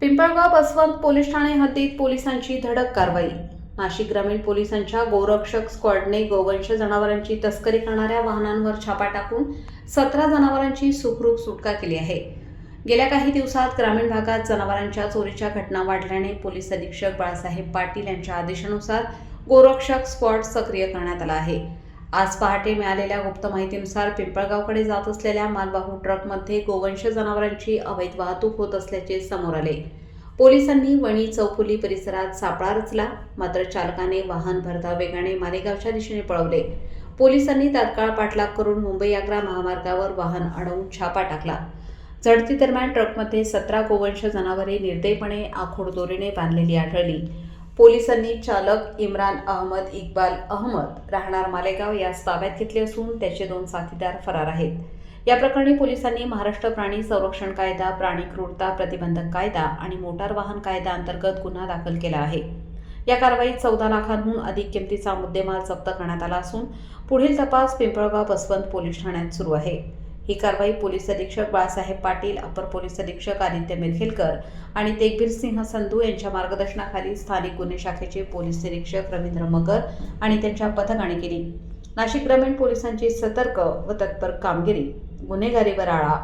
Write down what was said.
Pimpalgaon Baswant police Thane हद्दीत पोलिसांची धडक कारवाई. नाशिक ग्रामीण पोलिसांच्या गोरक्षक स्क्वॉडने गोवंश जनावरांची तस्करी करणाऱ्या वाहनांवर छापा टाकून सतरा जनावरांची सुखरूप सुटका केली आहे. गेल्या काही दिवसात ग्रामीण भागात जनावरांच्या चोरीच्या घटना वाढल्याने पोलीस अधीक्षक बाळासाहेब पाटील यांच्या आदेशानुसार गोरक्षक स्क्वॉड सक्रिय करण्यात आला आहे. आज पहाटे मिळालेल्या गुप्त माहितीनुसार पिंपळगावकडे जात असलेल्या मालवाहू ट्रकमध्ये गोवंश जनावरांची अवैध वाहतूक होत असल्याचे समोर आले. पोलिसांनी वणी चौफुली परिसरात सापळा रचला मात्र चालकाने वाहन भरधाव वेगाने मालेगावच्या दिशेने पळवले. पोलिसांनी तात्काळ पाठलाग करून मुंबई आग्रा महामार्गावर वाहन अडवून छापा टाकला. झडती दरम्यान ट्रकमध्ये सतरा गोवंश जनावरे निर्दयपणे आखूड दोरीने बांधलेली आढळली. पोलिसांनी चालक इम्रान अहमद इक्बाल अहमद राहणार मालेगाव यास ताब्यात घेतले असून त्याचे दोन साथीदार फरार आहेत. या प्रकरणी पोलिसांनी महाराष्ट्र प्राणी संरक्षण कायदा प्राणी क्रूरता प्रतिबंधक कायदा आणि मोटार वाहन कायदा अंतर्गत गुन्हा दाखल केला आहे. या कारवाईत चौदा लाखांहून अधिक किमतीचा मुद्देमाल जप्त करण्यात आला असून पुढील तपास पिंपळगाव बसवंत पोलीस ठाण्यात सुरू आहे. ही कारवाई पोलीस अधीक्षक बाळासाहेब पाटील अपर पोलीस अधीक्षक आदित्य मिरखेलकर आणि तेगबीर सिंह संधू यांच्या मार्गदर्शनाखाली स्थानिक गुन्हे शाखेचे पोलीस निरीक्षक रवींद्र मगर आणि त्यांच्या पथकाने केली. नाशिक ग्रामीण पोलिसांची सतर्क व तत्पर कामगिरी. गुन्हेगारीवर आळा